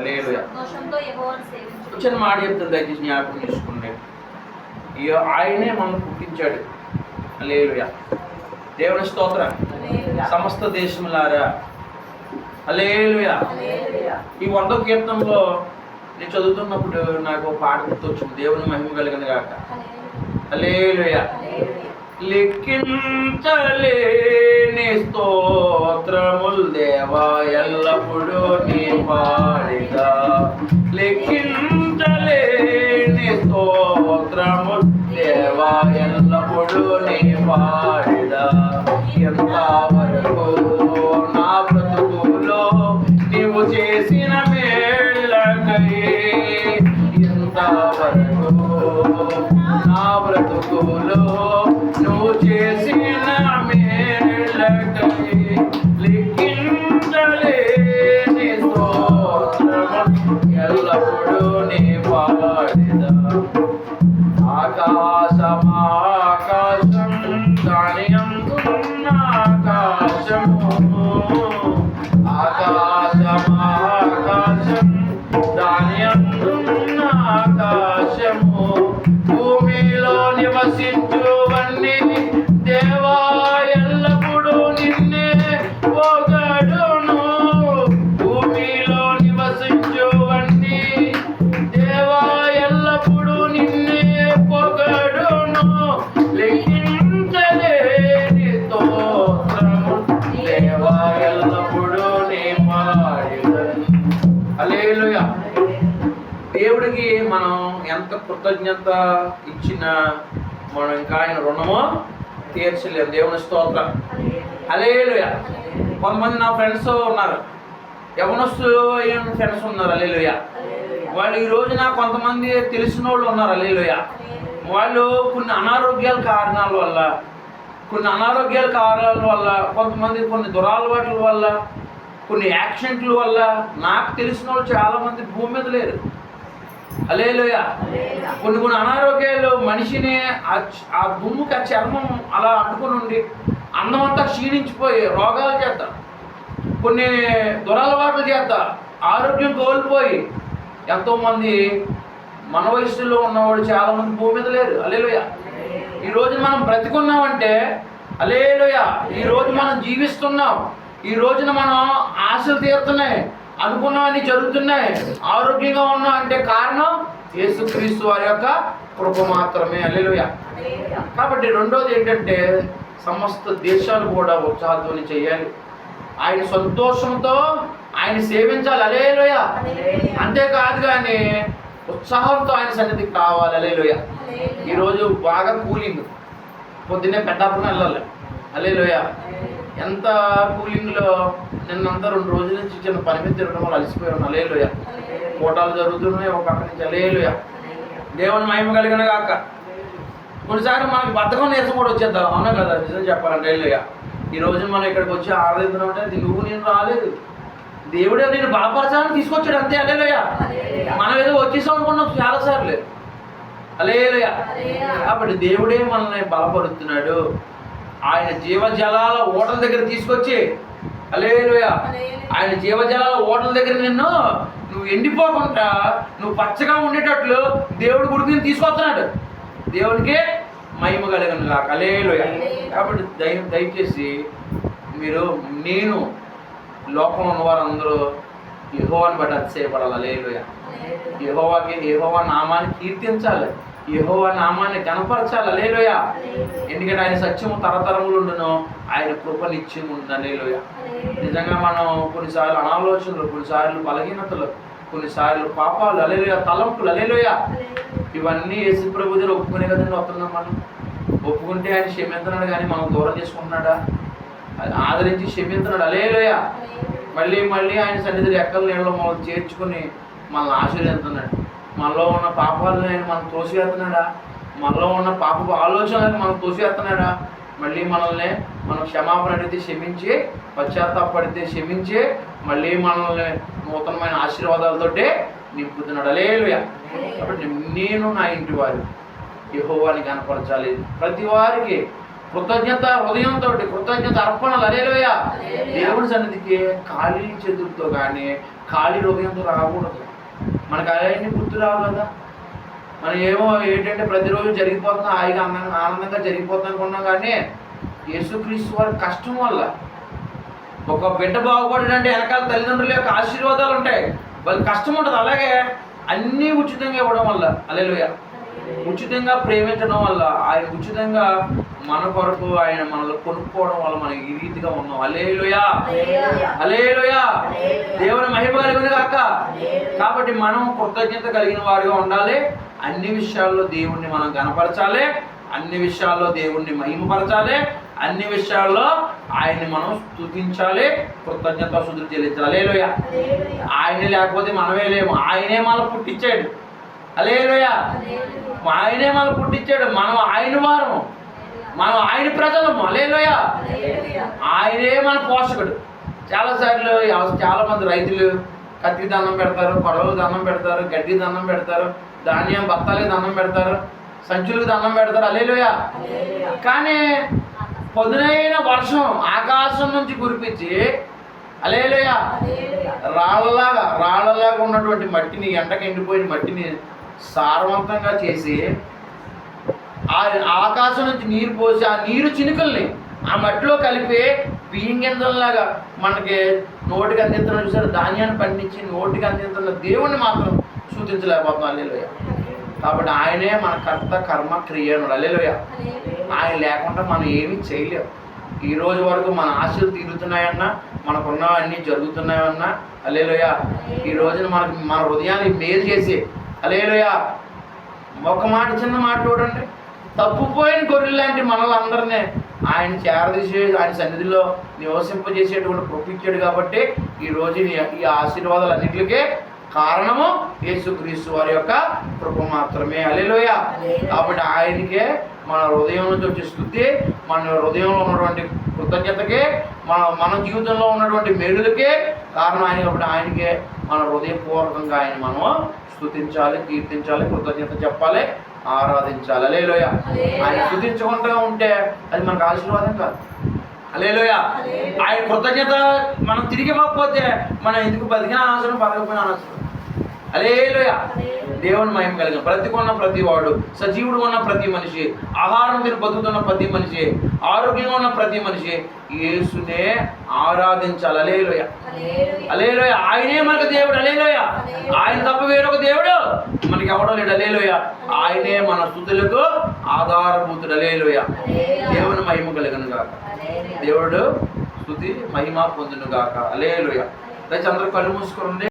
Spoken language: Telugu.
సేవించుడి. చిన్న మాట చెప్తాను దయచేసి జ్ఞాపకం చేసుకోండి. ఈ ఆయనే మనల్ని పుట్టించాడు. అలేలుయ దేవుని స్తోత్రం. సమస్త దేశములారా. అలేలుయ. ఈ వంద కీర్తనలో నేను చదువుతున్నప్పుడు నాకు పాట గుర్తొచ్చింది. దేవుని మహిమ కలిగింది కాక. అలేలుయ. లెక్కించలేని స్తోత్రముల్ దేవా ఎల్లప్పుడూ నీ పాడిగా లెక్కించలేని స్తోత్రము దేవా ఎల్లప్పుడూ నీ పాడిగా హల్లెలూయా. దేవుడికి మనం ఎంత కృతజ్ఞత ఇచ్చినా మనం ఇంకా ఆయన రుణమో తీర్చలేము. దేవుని స్తోత్రం. హల్లెలూయా. కొంతమంది నా ఫ్రెండ్స్ ఉన్నారు. యవనస్తులు అయిన ఫ్రెండ్స్ ఉన్నారు. అలేలుయ వాళ్ళు ఈ రోజున కొంతమంది తెలిసిన వాళ్ళు ఉన్నారు. అలేలుయ వాళ్ళు కొన్ని అనారోగ్యాల కారణాల వల్ల కొన్ని అనారోగ్యాల కారణాల వల్ల కొంతమంది కొన్ని దురాలవాట్ల వల్ల కొన్ని యాక్సిడెంట్ల వల్ల నాకు తెలిసిన వాళ్ళు చాలామంది భూమి మీద లేరు. అలేలుయ కొన్ని కొన్ని అనారోగ్యాలు మనిషిని ఆ దుమ్ముకి ఆ చర్మం అలా అంటుకుని ఉండి అందమంతా క్షీణించిపోయి రోగాల చేత కొన్ని దురలవాట్ల చేత ఆరోగ్యం కోల్పోయి ఎంతోమంది మన వయసులో ఉన్నవాడు చాలామంది భూమి మీద లేరు. అలేలుయ ఈ రోజు మనం బ్రతికున్నామంటే అలేలుయ ఈ రోజు మనం జీవిస్తున్నాం. ఈ రోజున మనం ఆశలు తీరుతున్నాయి అనుకున్నవన్నీ జరుగుతున్నాయి ఆరోగ్యంగా ఉన్నాం అంటే కారణం యేసుక్రీస్తు వారి యొక్క కృప మాత్రమే. అలేలుయ హల్లెలూయా. కాబట్టి రెండోది ఏంటంటే సమస్త దేశాలు కూడా ఉత్సాహధ్వని చేయాలి. ఆయన సంతోషంతో ఆయన సేవించాలి. అలేలోయ. అంతేకాదు కానీ ఉత్సాహంతో ఆయన సన్నిధికి కావాలి. అలేలోయ. ఈరోజు బాగా కూలింగ్. పొద్దున్నే పెట్టాపున వెళ్ళాలి. అలేలోయ ఎంత కూలింగ్లో నిన్నంతా రెండు రోజుల నుంచి చిన్న పని మీద తిరగడం వల్ల అలసిపోయాను అలేలోయ హల్లెలూయా. కోటాలు జరుగుతున్నాయి ఒక పక్క నుంచి అలేలోయ దేవుని మహిమ కలిగిన కాక కొన్నిసార్లు మనకి బద్ధకం నీరసం కూడా వచ్చేద్దాం. అవునా కదా? నిజం చెప్పాలంటే వెళ్ళయ్య ఈ రోజు మనం ఇక్కడికి వచ్చి ఆరాధిస్తున్నాం అంటే అది నువ్వు నేను రాలేదు. దేవుడే నేను బలపరచాలని తీసుకొచ్చాడు. అంతే అలేలోయ మనం ఏదో వచ్చేసాం అనుకున్నాం చాలా సార్లు. అలేలోయ కాబట్టి దేవుడే మనల్ని బలపరుస్తున్నాడు. ఆయన జీవజలాల ఓటల దగ్గర తీసుకొచ్చి అలేలోయ ఆయన జీవజలాల ఓటల దగ్గర నిన్ను నువ్వు ఎండిపోకుండా నువ్వు పచ్చగా ఉండేటట్లు దేవుడు గుడికి నేను తీసుకొస్తున్నాడు. దేవునికి మహిమ కలిగిన కాక అలేలోయ కాబట్టి దయ దయచేసి మీరు నేను లోకంలో ఉన్న వారందరూ యెహోవాని బట్టి అతిశయపడాలి. అలేలోయ యెహోవాకి యెహోవా నామాన్ని కీర్తించాలి. యహో నామాన్ని కనపరచాలి లేలోయ? ఎందుకంటే ఆయన సత్యము తరతరములు ఉండును ఆయన కృప నిత్యం ఉంది అలేలోయ నిజంగా మనం కొన్నిసార్లు అనాలోచనలు కొన్నిసార్లు బలహీనతలు కొన్నిసార్లు పాపాలు అలేలోయ తలంపులు అలేలోయ ఇవన్నీ యేసు ప్రభు దగ్గర ఒప్పుకునే కదండి వస్తున్నాం మనం. ఒప్పుకుంటే ఆయన క్షమించనాడు కానీ మనం దూరం చేసుకుంటున్నాడా? అది ఆదరించి క్షమించున్నాడు అలేలోయ మళ్ళీ మళ్ళీ ఆయన సన్నిధి ఎక్కడ నీళ్ళలో మనం చేర్చుకుని మనల్ని ఆశీర్వదిస్తున్నాడు మనలో ఉన్న పాపాలను ఆయన మనం తోసివేస్తున్నాడా? మనలో ఉన్న పాప ఆలోచనలను మనం తోసివేస్తున్నాడా? మళ్ళీ మనల్ని మనం క్షమాపణ అడిగితే క్షమించి పశ్చాత్తాపడితే క్షమించి మళ్ళీ మనల్ని నూతనమైన ఆశీర్వాదాలతోటే నింపుతున్నాడు. అలేలుయ కాబట్టి నేను నా ఇంటి వారు యెహోవాని కనపరచాలి. ప్రతి వారికి కృతజ్ఞత హృదయంతో కృతజ్ఞత అర్పణలు. అరేలోయ దేవుడి సన్నిధికి ఖాళీ చేతులతో కానీ ఖాళీ హృదయంతో రాకూడదు. మనకు అవన్నీ గుర్తు రావు కదా. మనం ఏమో ఏంటంటే ప్రతిరోజు జరిగిపోతున్నా హాయిగా ఆనందంగా ఆనందంగా జరిగిపోతుంది అనుకున్నాం కానీ యేసుక్రీస్తు వారి కష్టం వల్ల ఒక బిడ్డ బాగుపడాలంటే వెనకాల తల్లిదండ్రుల యొక్క ఆశీర్వాదాలు ఉంటాయి. వాళ్ళకి కష్టం ఉంటుంది. అలాగే అన్నీ ఉచితంగా ఇవ్వడం వల్ల. అలెలుయా ఉచితంగా ప్రేమించడం వల్ల ఆయన ఉచితంగా మన కొరకు ఆయన మనల్ని కొనుక్కోవడం వల్ల మనం ఈ రీతిగా ఉన్నాం. అలేలుయా. అలేలుయా దేవుని మహిమ కలిగిన కాక కాబట్టి మనం కృతజ్ఞత కలిగిన వారిగా ఉండాలి. అన్ని విషయాల్లో దేవుణ్ణి మనం గనపరచాలి అన్ని విషయాల్లో దేవుణ్ణి మహిమపరచాలి. అన్ని విషయాల్లో ఆయన్ని మనం స్తుతించాలి. కృతజ్ఞత శుద్ధి చెల్లించాలి. అలేలుయా. ఆయన లేకపోతే మనమే లేము. ఆయనే మనం పుట్టించాడు. అలేలుయా. ఆయనే మనం పుట్టించాడు. మనం ఆయన వారము. మనం ఆయన ప్రజలము. అలేలోయ. ఆయనే మన పోషకుడు. చాలాసార్లు ఎవ- చాలా మంది రైతులు కత్తికి దండం పెడతారు కొడవలకు దండం పెడతారు గడ్డికి దండం పెడతారు ధాన్యం బత్తాలకి దండం పెడతారు సంచులకు దండం పెడతారు. అలేలోయ. కానీ పొదునైన వర్షం ఆకాశం నుంచి కురిపించి అలేలోయ. రాళ్ళలాగా రాళ్ళలాగా ఉన్నటువంటి మట్టిని ఎండకి ఎండిపోయిన మట్టిని సారవంతంగా చేసి ఆ ఆకాశం నుంచి నీరు పోసి ఆ నీరు చినుకల్ని ఆ మట్టిలో కలిపి బియ్యం గింజల్లాగా మనకి నోటికి అందిస్తున్న చూసారు? ధాన్యాన్ని పండించి నోటికి అందిస్తున్న దేవుణ్ణి మాత్రం సూచించలేకపోతున్నాం. అల్లెలోయ. కాబట్టి ఆయనే మన కర్త కర్మ క్రియనుడు అల్లెలోయ. ఆయన లేకుండా మనం ఏమీ చేయలేం. ఈ రోజు వరకు మన ఆశలు తీరుతున్నాయన్నా మనకున్నవన్నీ జరుగుతున్నాయన్నా అలేలోయ ఈ రోజున మనకి మన హృదయాన్ని మేలు చేసి అలేలోయ. ఒక మాట చిన్న మాట చూడండి. తప్పుపోయిన గొర్రెలు లాంటి మనలందరినీ ఆయన చేరదీసి ఆయన సన్నిధిలో నివసింపజేసేటువంటి కృపించాడు కాబట్టి ఈ రోజు ఈ- ఈ ఆశీర్వాదాలన్నింటికే కారణము యేసుక్రీస్తు వారి యొక్క కృప మాత్రమే. అలెలోయ. కాబట్టి ఆయనకే మన హృదయం నుంచి వచ్చే స్థుతి మన హృదయంలో ఉన్నటువంటి కృతజ్ఞతకే మన మన జీవితంలో ఉన్నటువంటి మేలులకే కారణం ఆయన కాబట్టి ఆయనకే మన హృదయపూర్వకంగా ఆయన మనం స్థుతించాలి కీర్తించాలి కృతజ్ఞత చెప్పాలి ఆరాధించాలి. అలేలోయ ఆయన స్థుతించకుండా ఉంటే అది మనకు ఆశీర్వాదం కాదు. అలేలోయ ఆయన కృతజ్ఞత మనం తిరిగి ఇవ్వకపోతే మనం ఎందుకు బతికిన అనవసరం బతకపోయిన అనవసరం అలేలోయ దేవుని మహిమ కలిగిన బ్రతికున్న ప్రతి వాడు సజీవుడు ఉన్న ప్రతి మనిషి ఆహారం తిని బతుకుతున్న ప్రతి మనిషి ఆరోగ్యంగా ఉన్న ప్రతి మనిషి యేసునే ఆరాధించాలి. అలేలోయ. అలేలోయ ఆయనే మనకు దేవుడు. అలేలోయ ఆయన తప్ప వేరొక దేవుడు మనకి ఎవడో లేడు. అలేలోయ ఆయనే మన స్థుతులకు ఆధారభూతుడు. అలేలోయ. దేవుని మహిమ కలిగను గాక. దేవుడు స్థుతి మహిమ పొందును గాక. అలేలోయ దయచేసి అందరూ కళ్ళు మూసుకోండి